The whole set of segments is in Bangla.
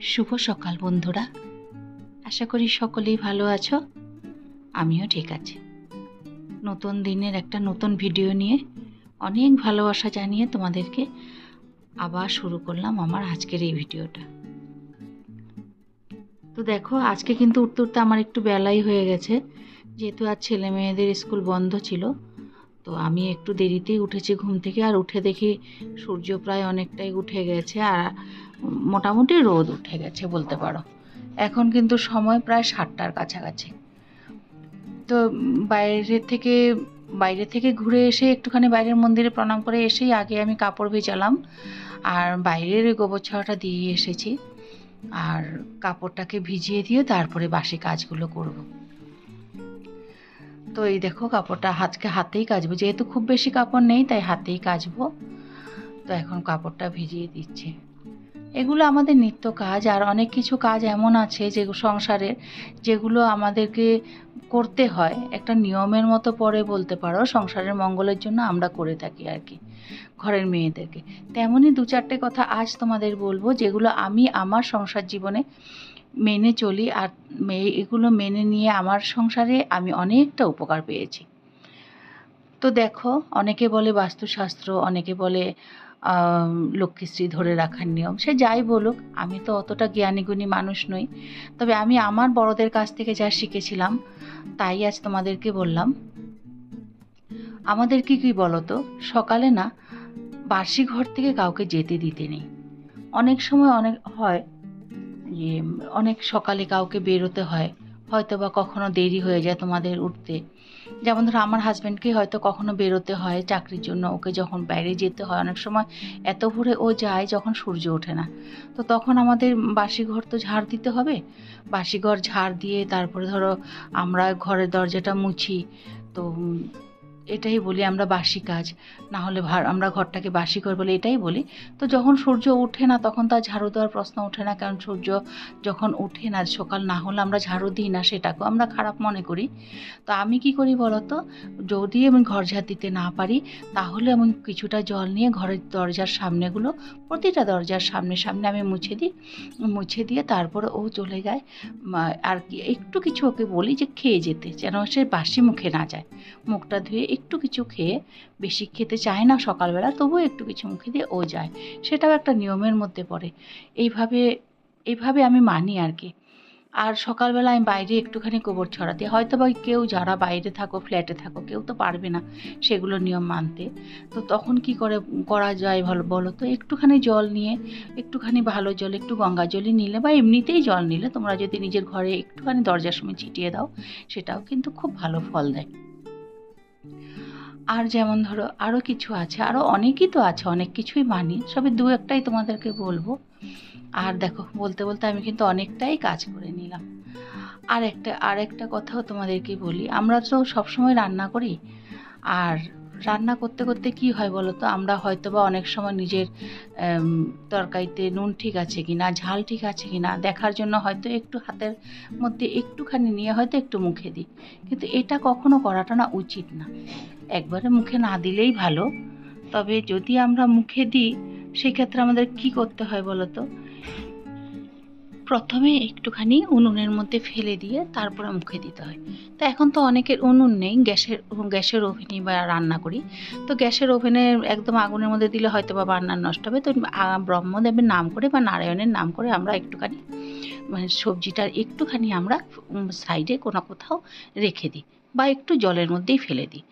শুভ সকাল, বন্ধুরা। আশা করি সকলেই ভালো আছো। আমিও ঠিক আছি। নতুন দিনের একটা নতুন ভিডিও নিয়ে অনেক ভালোবাসা জানিয়ে তোমাদেরকে আবার শুরু করলাম আমার আজকের এই ভিডিওটা। তো দেখো, আজকে কিন্তু উঠতে উঠতে আমার একটু বেলাই হয়ে গেছে। যেহেতু আজ ছেলে মেয়েদের স্কুল বন্ধ ছিল, তো আমি একটু দেরিতেই উঠেছি ঘুম থেকে। আর উঠে দেখি সূর্য প্রায় অনেকটাই উঠে গেছে। আর মোটামুটি রোদ উঠে গেছে বলতে পারো। এখন কিন্তু সময় প্রায় সাতটার কাছাকাছি। তো বাইরে থেকে বাইরে থেকে ঘুরে এসে একটুখানি বাইরের মন্দিরে প্রণাম করে এসেই আগে আমি কাপড় ভেজালাম। আর বাইরের গোবর ছাওয়াটা দিয়ে এসেছি। আর কাপড়টাকে ভিজিয়ে দিয়ে তারপরে বাসি কাজগুলো করব। তো এই দেখো কাপড়টা হাতকে হাতেই কাচবো। যেহেতু খুব বেশি কাপড় নেই, তাই হাতেই কাচবো। তো এখন কাপড়টা ভিজিয়ে দিচ্ছি। এগুলো আমাদের নিত্য কাজ, আর অনেক কিছু কাজ এমন আছে যে সংসারের যেগুলো আমাদেরকে করতে হয়। একটা নিয়মের মতো পরে বলতে পারো, সংসারের মঙ্গলের জন্য আমরা করে থাকি আর কি, ঘরের মেয়েদেরকে। তেমনই দু চারটে কথা আজ তোমাদের বলব, যেগুলো আমি আমার সংসার জীবনে মেনে চলি, আর এগুলো মেনে নিয়ে আমার সংসারে আমি অনেকটা উপকার পেয়েছি। তো দেখো, অনেকে বলে বাস্তুশাস্ত্র, অনেকে বলে লক্ষ্মীশ্রী ধরে রাখার নিয়ম। সে যাই বলুক, আমি তো অতটা জ্ঞানীগুণী মানুষ নই। তবে আমি আমার বড়দের কাছ থেকে যা শিখেছিলাম, তাই আজ তোমাদেরকে বললাম। আমাদের কি কি বলতো সকালে না, বার্ষিক ঘর থেকে কাউকে যেতে দিতে নেই। অনেক সময় অনেক হয় যে অনেক সকালে কাউকে বেরোতে হয়। হয়তো বা কখনো দেরি হয়ে যায় তোমাদের উঠতে। যেমন ধরো আমার হাজব্যান্ডকে হয়তো কখনো বেরোতে হয় চাকরির জন্য। ওকে যখন বাইরে যেতে হয়, অনেক সময় এত ভোরে ও যায় যখন সূর্য ওঠে না। তো তখন আমাদের বাসি ঘর তো ঝাড় দিতে হবে। বাসি ঘর ঝাড় দিয়ে তারপরে ধরো আমরা ঘরের দরজাটা মুছি। তো এটাই বলি আমরা বাসি কাজ। না হলে আমরা ঘরটাকে বাসি করে বলে এটাই বলি। তো যখন সূর্য ওঠে না, তখন তার ঝাড়ু দেওয়ার প্রশ্ন ওঠে না, কারণ সূর্য যখন ওঠে না, সকাল না হলে আমরা ঝাড়ু দিই না সেটাকেও আমরা খারাপ মনে করি। তো আমি কি করি বলতো? যদি আমি ঘর ঝাড় দিতে না পারি, তাহলে আমি কিছুটা জল নিয়ে ঘরের দরজার সামনেগুলো, প্রতিটা দরজার সামনে সামনে আমি মুছে দিই। মুছে দিয়ে তারপরে ও চলে যায়। আর কি, একটু কিছু ওকে বলি যে খেয়ে যেতে, যেন সে বাসি মুখে না যায়। মুখটা ধুয়ে একটু কিছু খেয়ে বেশি খেতে চায় না সকালবেলা, তবুও একটু কিছু মুখে দিয়ে ও যায়। সেটাও একটা নিয়মের মধ্যে পড়ে। এইভাবে এইভাবে আমি মানি আর কি। আর সকালবেলা আমি বাইরে একটুখানি গোবর ছড়াতে হয়তো বা কেউ যারা বাইরে থাকো ফ্ল্যাটে থাকো, কেউ তো পারবে না সেগুলো নিয়ম মানতে। তো তখন কি করে করা যায় ভালো বলো তো? একটুখানি জল নিয়ে, একটুখানি ভালো জল, একটু গঙ্গা জলই নিলে বা এমনিতেই জল নিলে, তোমরা যদি নিজের ঘরে একটুখানি দরজার সময় ছিটিয়ে দাও, সেটাও কিন্তু খুব ভালো ফল দেয়। আর যেমন ধরো আরও কিছু আছে আরও অনেকই তো আছে, অনেক কিছুই মানি, সবে দু একটাই তোমাদেরকে বলব। আর দেখো, বলতে বলতে আমি কিন্তু অনেকটাই কাজ করে নিলাম। আর একটা আর একটা কথাও তোমাদেরকে বলি, আমরা তো সবসময় রান্না করি, আর রান্না করতে করতে কি হয় বলো তো? আমরা হয়তো বা অনেক সময় নিজের তরকারিতে নুন ঠিক আছে কি না ঝাল ঠিক আছে কি না দেখার জন্য হয়তো একটু হাতের মধ্যে একটুখানি নিয়ে হয়তো একটু মুখে দিই। কিন্তু এটা কখনো করাটা না উচিত না। একবারে মুখে না দিলেই ভালো। তবে যদি আমরা মুখে দিই, সেক্ষেত্রে আমাদের কি করতে হয় বলো তো? প্রথমে একটুখানি উনুনের মধ্যে ফেলে দিয়ে তারপরে মুখে দিতে হয়। তো এখন তো অনেকের উনুন নেই, গ্যাসের গ্যাসের ওভেনই বা রান্না করি। তো গ্যাসের ওভেনে একদম আগুনের মধ্যে দিলে হয়তো বা রান্নার নষ্ট হবে। তো ব্রহ্মদেবের নাম করে বা নারায়ণের নাম করে আমরা একটুখানি মানে সবজিটার একটুখানি আমরা সাইডে কোনো কোথাও রেখে দিই বা একটু জলের মধ্যেই ফেলে দিই।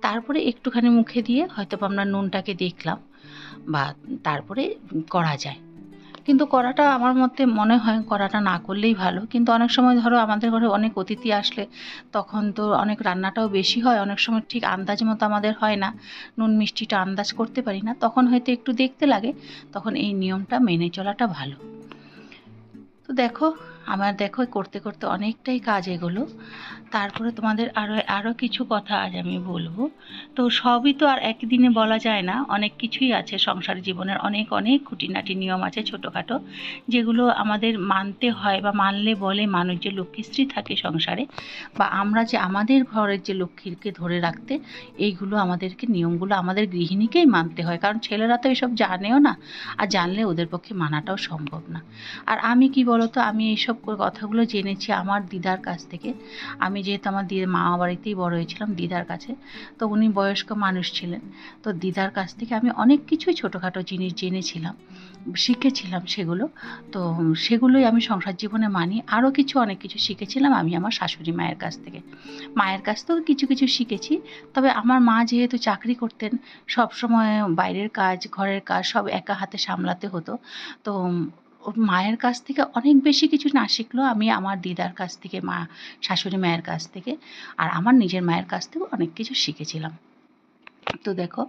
তারপরে একটুখানি মুখে দিয়ে হয়তো বা আমরা নুনটাকে দেখলাম বা তারপরে করা যায়। কিন্তু করাটা আমার মতে মনে হয় করাটা না করলেই ভালো। কিন্তু অনেক সময় ধরো আমাদের ঘরে অনেক অতিথি আসলে তখন তো অনেক রান্নাটাও বেশি হয়, অনেক সময় ঠিক আন্দাজ মতো আমাদের হয় না। নুন মিষ্টিটা আন্দাজ করতে পারি না, তখন হয়তো একটু দেখতে লাগে, তখন এই নিয়মটা মেনে চলাটা ভালো। তো দেখো আমার দেখো, করতে করতে অনেকটাই কাজ এগুলো। তারপরে তোমাদের আরও আরও কিছু কথা আজ আমি বলব। তো সবই তো আর একদিনে বলা যায় না, অনেক কিছুই আছে সংসার জীবনের, অনেক অনেক খুঁটিনাটি নিয়ম আছে ছোটোখাটো, যেগুলো আমাদের মানতে হয় বা মানলে বলে মানুষ যে লক্ষ্মীশ্রী থাকে সংসারে, বা আমরা যে আমাদের ঘরের যে লক্ষ্মীকে ধরে রাখতে, এইগুলো আমাদেরকে নিয়মগুলো আমাদের গৃহিণীকেই মানতে হয়। কারণ ছেলেরা তো এসব জানেও না, আর জানলে ওদের পক্ষে মানাটাও সম্ভব না। আর আমি কি বলতো, আমি এইসব কথাগুলো জেনেছি আমার দিদার কাছ থেকে। আমি যেহেতু আমার দিদার মামা বাড়িতেই বড় হয়েছিলাম দিদার কাছে, তো উনি বয়স্ক মানুষ ছিলেন। তো দিদার কাছ থেকে আমি অনেক কিছুই ছোটোখাটো জিনিস জেনেছিলাম, শিখেছিলাম সেগুলো। তো সেগুলোই আমি সংসার জীবনে মানি। আরও কিছু অনেক কিছু শিখেছিলাম আমি আমার শাশুড়ি মায়ের কাছ থেকে। মায়ের কাছ থেকেও কিছু কিছু শিখেছি, তবে আমার মা যেহেতু চাকরি করতেন সব সময় বাইরের কাজ, ঘরের কাজ সব একা হাতে সামলাতে হতো। তো ওর মায়ের কাছ থেকে অনেক বেশি কিছু না শিখলেও আমি আমার দিদার কাছ থেকে, মা শাশুড়ি মায়ের কাছ থেকে আর আমার নিজের মায়ের কাছ থেকেও অনেক কিছু শিখেছিলাম। তো দেখো,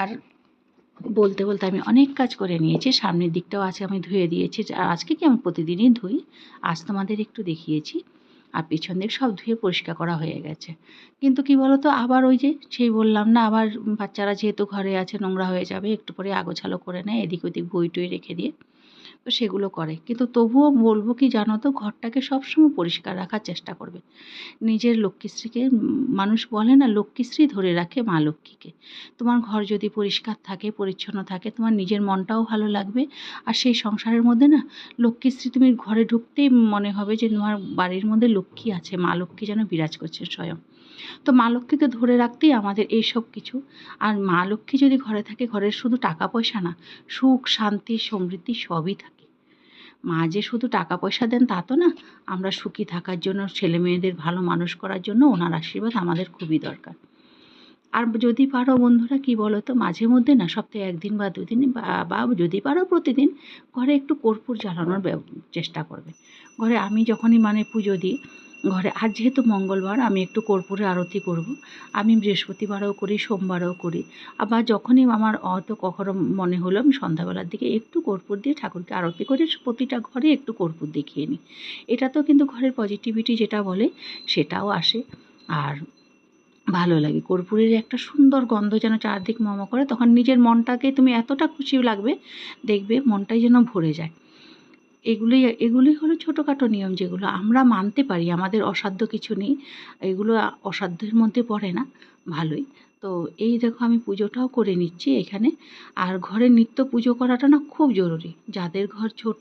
আর বলতে বলতে আমি অনেক কাজ করে নিয়েছি, সামনের দিকটাও আছে আমি ধুয়ে দিয়েছি আর আজকে কি আমি প্রতিদিনই ধুই? আজ তোমাদের একটু দেখিয়েছি, আর পিছন দিক সব ধুয়ে পরিষ্কার করা হয়ে গেছে। কিন্তু কি বলতো, আবার ওই যে সেই বললাম না, আবার বাচ্চারা যেহেতু ঘরে আছে, নোংরা হয়ে যাবে, একটু পরে আগোছালো করে নেয়, এদিক ওদিক বই টই রেখে দিয়ে। তো সেগুলো করে। কিন্তু তবুও বলব কি জানো তো, ঘরটাকে সবসময় পরিষ্কার রাখার চেষ্টা করবে। নিজের লক্ষ্মীশ্রীকে মানুষ বলে না লক্ষ্মীশ্রী ধরে রাখে মা লক্ষ্মীকে। তোমার ঘর যদি পরিষ্কার থাকে, পরিচ্ছন্ন থাকে, তোমার নিজের মনটাও ভালো লাগবে। আর সেই সংসারের মধ্যে না লক্ষ্মীশ্রী তুমি ঘরে ঢুকতেই মনে হবে যে তোমার বাড়ির মধ্যে লক্ষ্মী আছে, মা লক্ষ্মী যেন বিরাজ করছে স্বয়ং। তো মা লক্ষ্মীকে ধরে রাখতেই আমাদের এই সব কিছু। আর মা লক্ষ্মী যদি ঘরে থাকে, ঘরের শুধু টাকা পয়সা না, সুখ, শান্তি, সমৃদ্ধি সবই থাকে। মা যে শুধু টাকা পয়সা দেন তা তো না, আমরা সুখী থাকার জন্য ছেলে মেয়েদের ভালো মানুষ করার জন্য ওনার আশীর্বাদ আমাদের খুবই দরকার। আর যদি পারো বন্ধুরা, কি বলো তো মাঝে মধ্যে না, সপ্তাহে একদিন বা দুদিন বা বা যদি পারো প্রতিদিন ঘরে একটু কর্পূর জ্বালানোর চেষ্টা করবে। ঘরে আমি যখনই মানে পুজো দিই ঘরে। আর যেহেতু মঙ্গলবার, আমি একটু কর্পূরে আরতি করব। আমি বৃহস্পতিবারও করি, সোমবারও করি। আবার যখনই আমার হয়তো কখনো মনে হলো, আমি সন্ধ্যাবেলার দিকে একটু কর্পূর দিয়ে ঠাকুরকে আরতি করে, প্রতিটা ঘরে একটু কর্পূর দেখিয়ে নিই। এটা তো কিন্তু ঘরের পজিটিভিটি যেটা বলে, সেটাও আসে। আর ভালো লাগে, কর্পূরের একটা সুন্দর গন্ধ যেন চারদিক মম করে, তখন নিজের মনটাকে তুমি এতটা খুশি লাগবে, দেখবে মনটাই যেন ভরে যায়। এগুলোই এগুলোই হলো ছোটোখাটো নিয়ম যেগুলো আমরা মানতে পারি, আমাদের অসাধ্য কিছু নেই। এগুলো অসাধ্যের মধ্যে পড়ে না, ভালোই। তো এই দেখো আমি পুজোটাও করে নিচ্ছি এখানে। আর ঘরে নিত্য পুজো করাটা না খুব জরুরি। যাদের ঘর ছোট,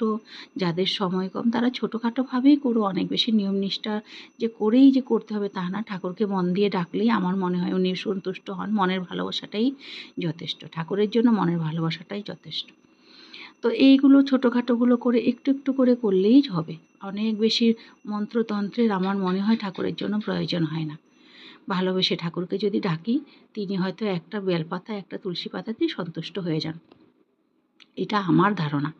যাদের সময় কম, তারা ছোটোখাটোভাবেই করো অনেক বেশি নিয়ম নিষ্ঠা যে করেই যে করতে হবে তা না। ঠাকুরকে মন দিয়ে ডাকলেই আমার মনে হয় উনি সন্তুষ্ট হন। মনের ভালোবাসাটাই যথেষ্ট। ঠাকুরের জন্য মনের ভালোবাসাটাই যথেষ্ট। তো এইগুলো ছোটোখাটোগুলো করে একটু একটু করে করলেই হবে। অনেক বেশি মন্ত্রতন্ত্রের আমার মনে হয় ঠাকুরের জন্য প্রয়োজন হয় না। ভালোবেসে ঠাকুরকে যদি ডাকি, তিনি হয়তো একটা বেলপাতা, একটা তুলসী পাতাতেই সন্তুষ্ট হয়ে যান। এটা আমার ধারণা।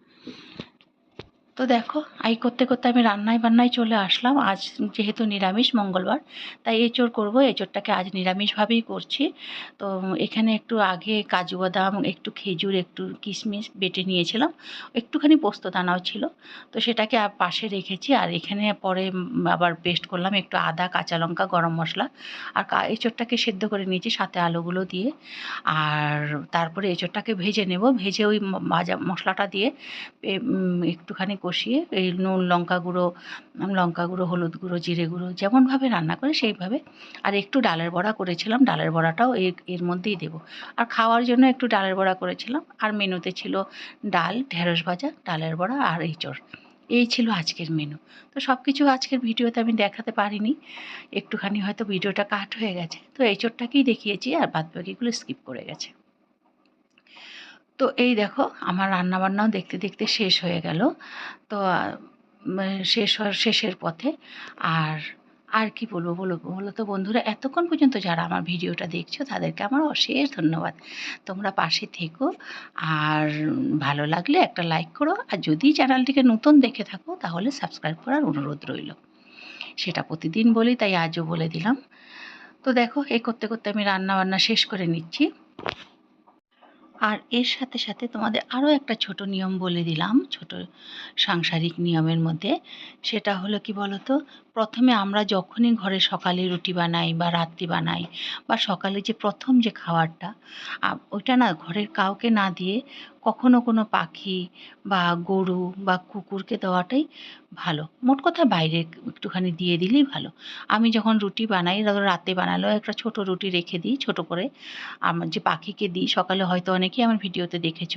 তো দেখো, এই করতে করতে আমি রান্নায় বান্নায় চলে আসলাম। আজ যেহেতু নিরামিষ মঙ্গলবার, তাই এঁচোড় করব। এঁচোড়টাকে আজ নিরামিষভাবেই করছি। তো এখানে একটু আগে কাজু বাদাম, একটু খেজুর, একটু কিশমিশ বেটে নিয়েছিলাম। একটুখানি পোস্ত দানাও ছিল। তো সেটাকে পাশে রেখেছি। আর এখানে পরে আবার পেস্ট করলাম একটু আদা, কাঁচা লঙ্কা, গরম মশলা। আর এঁচোড়টাকে সেদ্ধ করে নিয়েছি সাথে আলুগুলো দিয়ে। আর তারপরে এঁচোড়টাকে ভেজে নেব। ভেজে ওই ভাজা মশলাটা দিয়ে একটুখানি কষিয়ে এই নুন, লঙ্কা গুঁড়ো লঙ্কা গুঁড়ো, হলুদ গুঁড়ো, জিরে গুঁড়ো যেমনভাবে রান্না করে সেইভাবে আর একটু ডালের বড়া করেছিলাম, ডালের বড়াটাও এর এর মধ্যেই দেবো। আর খাওয়ার জন্য একটু ডালের বড়া করেছিলাম আর মেনুতে ছিল ডাল, ঢেঁড়স ভাজা, ডালের বড়া আর এঁচড়। এই ছিল আজকের মেনু। তো সব কিছু আজকের ভিডিওতে আমি দেখাতে পারিনি। একটুখানি হয়তো ভিডিওটা কাট হয়ে গেছে। তো এঁচড়টাকেই দেখিয়েছি আর বাদ বাকিগুলো স্কিপ করে গেছে। তো এই দেখো, আমার রান্নাবান্নাও দেখতে দেখতে শেষ হয়ে গেল। তো শেষ শেষের পথে আর আর কি বলব, বলো বলো তো বন্ধুরা, এতক্ষণ পর্যন্ত যারা আমার ভিডিওটা দেখছ, তাদেরকে আমার অশেষ ধন্যবাদ। তোমরা পাশে থেকো আর ভালো লাগলে একটা লাইক করো, আর যদি চ্যানেলটিকে নতুন দেখে থাকো, তাহলে সাবস্ক্রাইব করার অনুরোধ রইল। সেটা প্রতিদিন বলি, তাই আজও বলে দিলাম। তো দেখো, এই করতে করতে আমি রান্না বান্না শেষ করে নিচ্ছি। আর এর সাথে সাথে তোমাদের আরও একটা ছোট নিয়ম বলে দিলাম, ছোট সাংসারিক নিয়মের মধ্যে। সেটা হলো কি বলতো? প্রথমে আমরা যখনই ঘরে সকালে রুটি বানাই বা রাত্রি বানাই বা সকালে যে প্রথম যে খাবারটা ওইটা না ঘরের কাউকে না দিয়ে কখনো কোনো পাখি বা গরু বা কুকুরকে দেওয়াটাই ভালো। মোট কথা বাইরে একটুখানি দিয়ে দিলেই ভালো। আমি যখন রুটি বানাই রাতে বানালেও একটা ছোট রুটি রেখে দিই ছোট করে। আমার যে পাখিকে দিই, সকালে হয়তো অনেকেই আমার ভিডিওতে দেখেছ,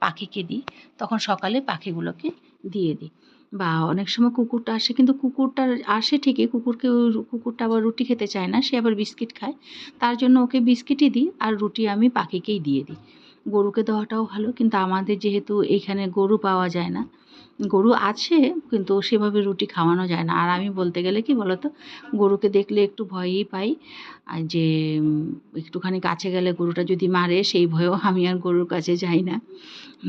পাখিকে দিই, তখন সকালে পাখিগুলোকে দিয়ে দিই। বা অনেক সময় কুকুরটা আসে, কিন্তু কুকুরটা আসে ঠিকই, কুকুরকে কুকুরটা আবার রুটি খেতে চায় না, সে আবার বিস্কিট খায়। তার জন্য ওকে বিস্কিটই দিই আর রুটি আমি পাখিকেই দিয়ে দিই। গরুকে দেওয়াটাও ভালো, কিন্তু আমাদের যেহেতু এইখানে গরু পাওয়া যায় না, গরু আছে, কিন্তু সেভাবে রুটি খাওয়ানো যায় না। আর আমি বলতে গেলে কি বলতো, গরুকে দেখলে একটু ভয়ই পাই যে একটুখানি কাছে গেলে গরুটা যদি মারে, সেই ভয়েও আমি আর গরুর কাছে যাই না।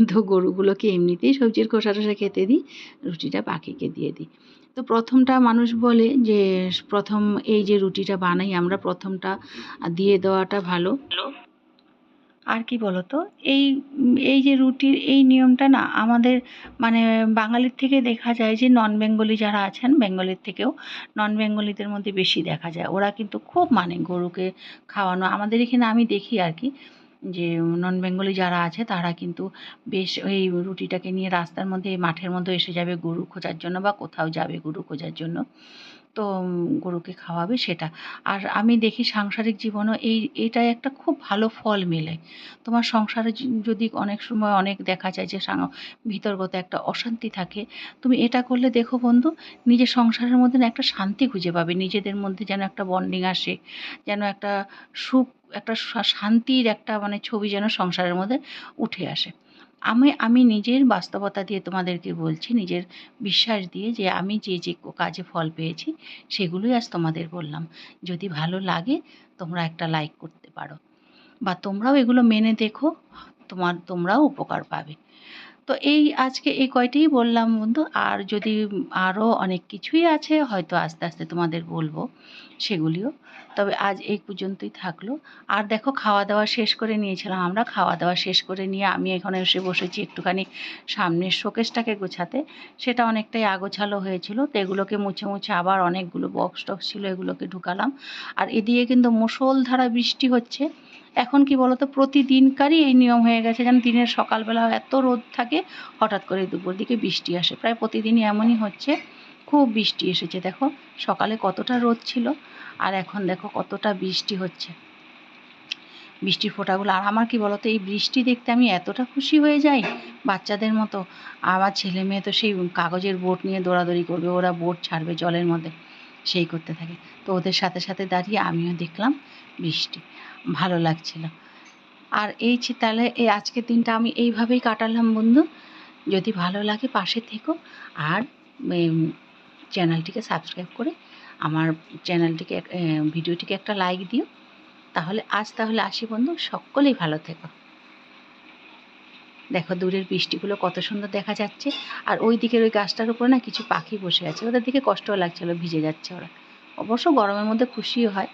তো গরুগুলোকে এমনিতেই সবজির খোসা টোসা খেতে দিই, রুটিটা পাখিকে দিয়ে দিই। তো প্রথমটা মানুষ বলে যে, প্রথম এই যে রুটিটা বানাই, আমরা প্রথমটা দিয়ে দেওয়াটা ভালো। আর কি বলতো? এই এই যে রুটির এই নিয়মটা না আমাদের মানে বাঙালির থেকে দেখা যায় যে নন বেঙ্গলি যারা আছেন বেঙ্গলির থেকেও নন বেঙ্গলিদের মধ্যে বেশি দেখা যায়। ওরা কিন্তু খুব মানে গরুকে খাওয়ানো, আমাদের এখানে আমি দেখি আর কি যে নন বেঙ্গলি যারা আছে তারা কিন্তু বেশ ওই রুটিটাকে নিয়ে রাস্তার মধ্যে, মাঠের মধ্যে এসে যাবে গরু খোঁজার জন্য বা কোথাও যাবে গরু খোঁজার জন্য। তো গরুকে খাওয়াবে সেটা। আর আমি দেখি সাংসারিক জীবনেও এই এইটাই একটা খুব ভালো ফল মেলে। তোমার সংসারে যদি অনেক সময় অনেক দেখা যায় যে ভিতরগত একটা অশান্তি থাকে, তুমি এটা করলে দেখো বন্ধু, নিজের সংসারের মধ্যে একটা শান্তি খুঁজে পাবে। নিজেদের মধ্যে যেন একটা বন্ডিং আসে, যেন একটা সুখ, একটা শান্তির একটা মানে ছবি যেন সংসারের মধ্যে উঠে আসে। আমি আমি নিজের বাস্তবতা দিয়ে তোমাদেরকে বলছি, নিজের বিশ্বাস দিয়ে যে আমি যে যে কাজে ফল পেয়েছি, সেগুলোই আজ তোমাদের বললাম। যদি ভালো লাগে, তোমরা একটা লাইক করতে পারো। বা তোমরাও এগুলো মেনে দেখো, তোমার, তোমরাও উপকার পাবে। তো এই আজকে এই কয়টাই বললাম বন্ধু। আর যদি আরও অনেক কিছুই আছে, হয়তো আস্তে আস্তে তোমাদের বলব সেগুলিও। তবে আজ এই পর্যন্তই থাকল। আর দেখো, খাওয়া দাওয়া শেষ করে নিয়েছিলাম। আমরা খাওয়া দাওয়া শেষ করে নিয়ে আমি এখানে এসে বসেছি একটুখানি সামনের শোকেসটাকে গোছাতে। সেটা অনেকটাই আগোছালো হয়েছিল। তো এগুলোকে মুছে মুছে আবার অনেকগুলো বক্স টক্স ছিল, এগুলোকে ঢুকালাম। আর এদিকে কিন্তু মুষলধারা বৃষ্টি হচ্ছে। এখন কি বলতো, প্রতিদিনকারই এই নিয়ম হয়ে গেছে যেন দিনের সকালবেলা এত রোদ থাকে, হঠাৎ করে দুপুর দিকে বৃষ্টি আসে। প্রায় প্রতিদিনই এমনই হচ্ছে, খুব বৃষ্টি এসেছে। দেখো, সকালে কতটা রোদ ছিল, আর এখন দেখো কতটা বৃষ্টি হচ্ছে। বৃষ্টির ফোঁটাগুলো, আর আমার কি বলতো, এই বৃষ্টি দেখতে আমি এতটা খুশি হয়ে যাই বাচ্চাদের মতো। আমার ছেলে মেয়ে তো সেই কাগজের বোট নিয়ে দৌড়াদৌড়ি করবে, ওরা বোট ছাড়বে জলের মধ্যে। সেই করতে থাকে। তো ওদের সাথে সাথে দাঁড়িয়ে আমিও দেখলাম বৃষ্টি। ভালো লাগছিল। আর এই তাহলে এই আজকের দিনটা আমি এইভাবেই কাটালাম বন্ধু। যদি ভালো লাগে পাশে থেকো আর চ্যানেলটিকে সাবস্ক্রাইব করে আমার চ্যানেলটিকে ভিডিওটিকে একটা লাইক দিও। তাহলে আজ তাহলে আসি বন্ধু। সকলেই ভালো থেকো। দেখো দূরের বৃষ্টিগুলো কত সুন্দর দেখা যাচ্ছে। আর ওই দিকের ওই গাছটার উপরে না কিছু পাখি বসে আছে। ওদের দিকে কষ্টও লাগছিল ভিজে যাচ্ছে ওরা। অবশ্য গরমের মধ্যে খুশিও হয়।